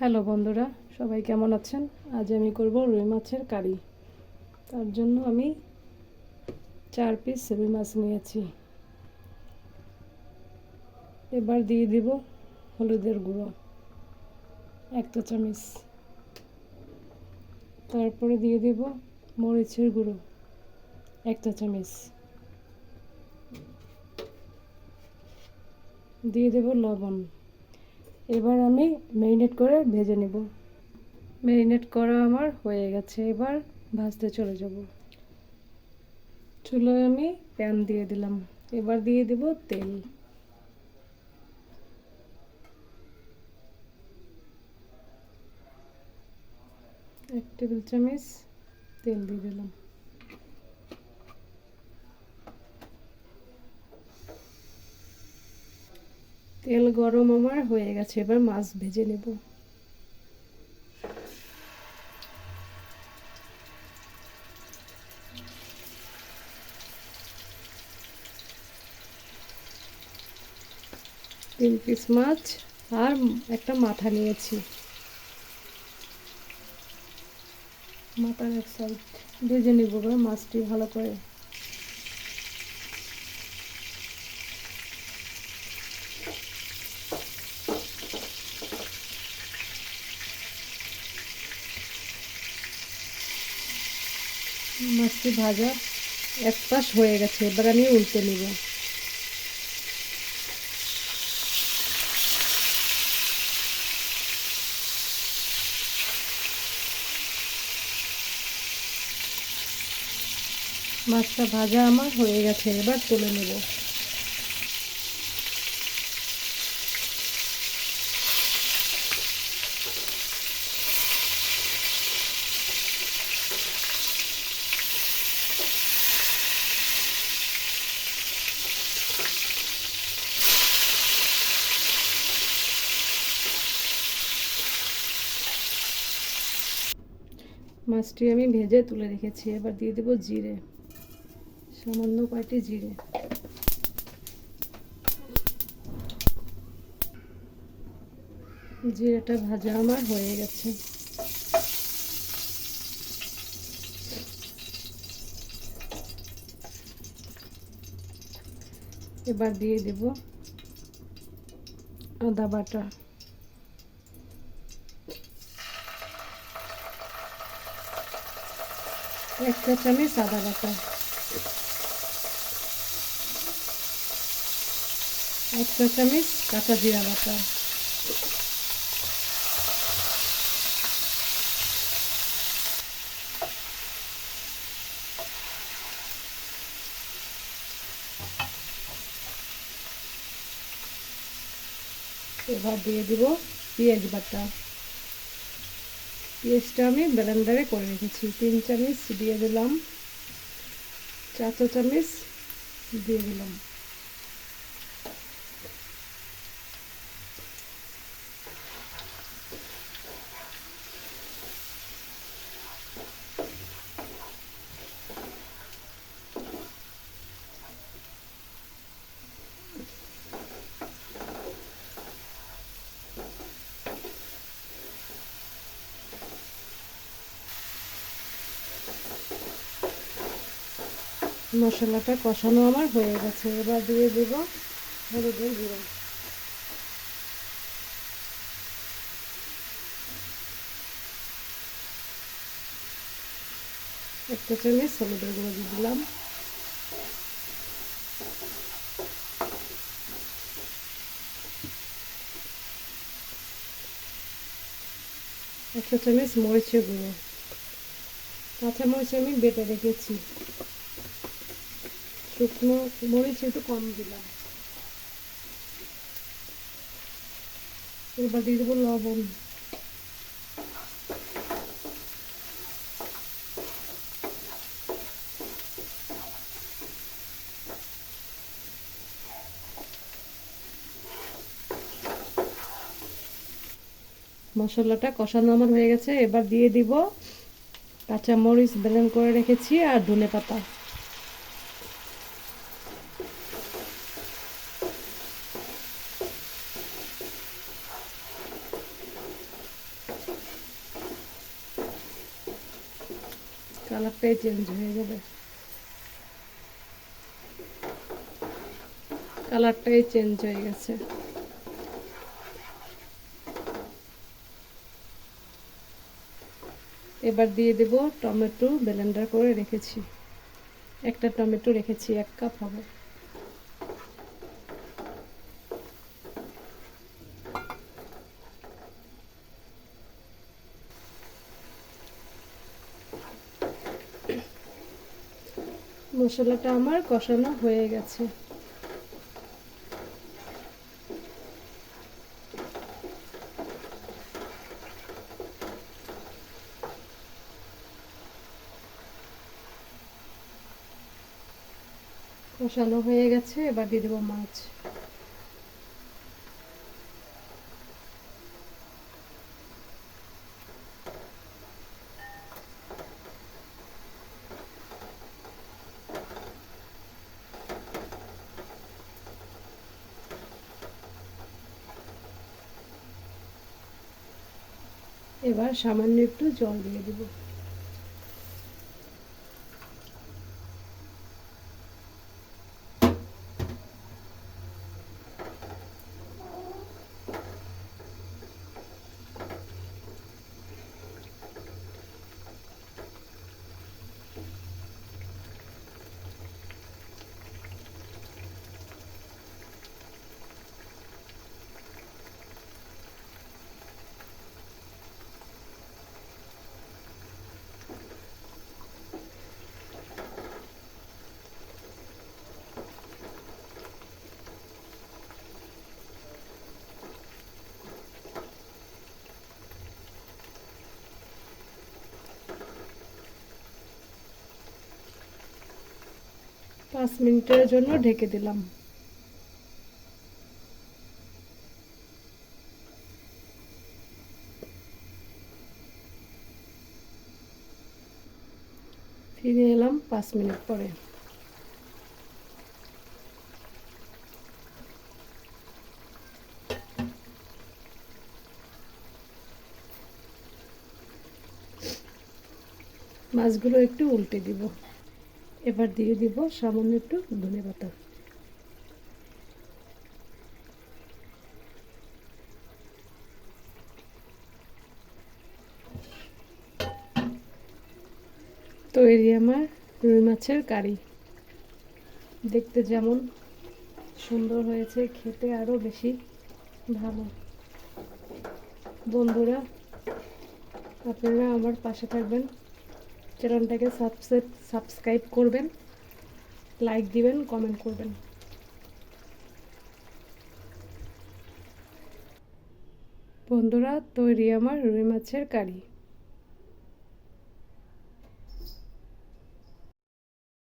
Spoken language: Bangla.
হ্যালো বন্ধুরা, সবাই কেমন আছেন? আজ আমি করব রুই মাছের কারি। তার জন্য আমি চার পিস রুই মাছ নিয়েছি। এবার দিয়ে দিব হলুদের গুঁড়ো, এক চামচ। তারপরে দিয়ে দিব মরিচের গুঁড়ো, এক চামচ। দিয়ে দেব লবণ। এবার আমি ম্যারিনেট করে ভেজে নেব। ম্যারিনেট করা আমার হয়ে গেছে, এবার ভাজতে চলে যাব। চুলোয় আমি প্যান দিয়ে দিলাম। এবার দিয়ে দেব তেল। এক টেবিল চামচ তেল দিয়ে দিলাম। তেল গরম আমার, হয়ে গেছে, এবার মাছ ভেজে নেব। তিন পিস মাছ আর একটা মাথা নিয়েছি। মাথার এক সাইড ভেজে নেব মাছটি ভালো করে। মাছটি ভাজা এক পাশ হয়ে গেছে, এবার আমি উল্টে নিব। মাছটা ভাজা আমার হয়ে গেছে, এবার তুলে নেব। মাছটি আমি ভেজে তুলে রেখেছি। এবার দিয়ে দেবো জিরে। সামান্য কয়টি জিরে। জিরেটা ভাজা আমার হয়ে গেছে। এবার দিয়ে দেব আদা বাটা। এক চা চামচ আদা বাটা। এক চা চামচ কাঁচা জিরা বাটা। এবার দিয়ে দিব পেঁয়াজ বাটা। পেঁয়াজটা আমি ব্লেন্ডারে করে রেখেছি। তিন চামচ দিয়ে দিলাম চার চামিচ চামচ দিয়ে দিলাম। মশলাটা কষানো আমার হয়ে গেছে। এবার দিয়ে দেবো হলুদের গুঁড়ো। একটা চামচ হলুদের গুঁড়ো দিয়ে দিলাম। একটা চামচ মরিচের গুঁড়ো। কাঁচা মরিচ আমি বেটে রেখেছি। শুকনো মরিচ একটু কম দিলাম। এবার দিয়ে দেবো লবণ। মশলাটা কষানো আমার হয়ে গেছে। এবার দিয়ে দিব কাঁচা মরিচ ব্লেন্ড করে রেখেছি আর ধনে পাতা কালারটাই চেঞ্জ হয়ে যাবে। কালারটাই চেঞ্জ হয়ে গেছে। এবার দিয়ে দেব টমেটো ব্লেন্ডার করে রেখেছি। একটা টমেটো রেখেছি, এক কাপ হবে। মশলাটা আমার কষানো হয়ে গেছে। কষানো হয়ে গেছে এবার দিয়ে দেবো মাছ। এবার সামান্য একটু জল দিয়ে দেবো। পাঁচ মিনিটের জন্য ঢেকে দিলাম। ফিরে এলাম পাঁচ মিনিট পরে। মাছগুলো একটু উল্টে দিব। এবার দিয়ে দিব সামান্য একটু ধনে পাতা। তৈরি আমার রুই মাছের কারি। দেখতে যেমন সুন্দর হয়েছে, খেতে আরও বেশি ভালো। বন্ধুরা, আপনারা আমার পাশে থাকবেন। চ্যানেলটাকে সাবস্ক্রাইব সাবস্ক্রাইব করবেন লাইক দিবেন কমেন্ট করবেন। বন্ধুরা তৈরি আমার রুই মাছের কারি।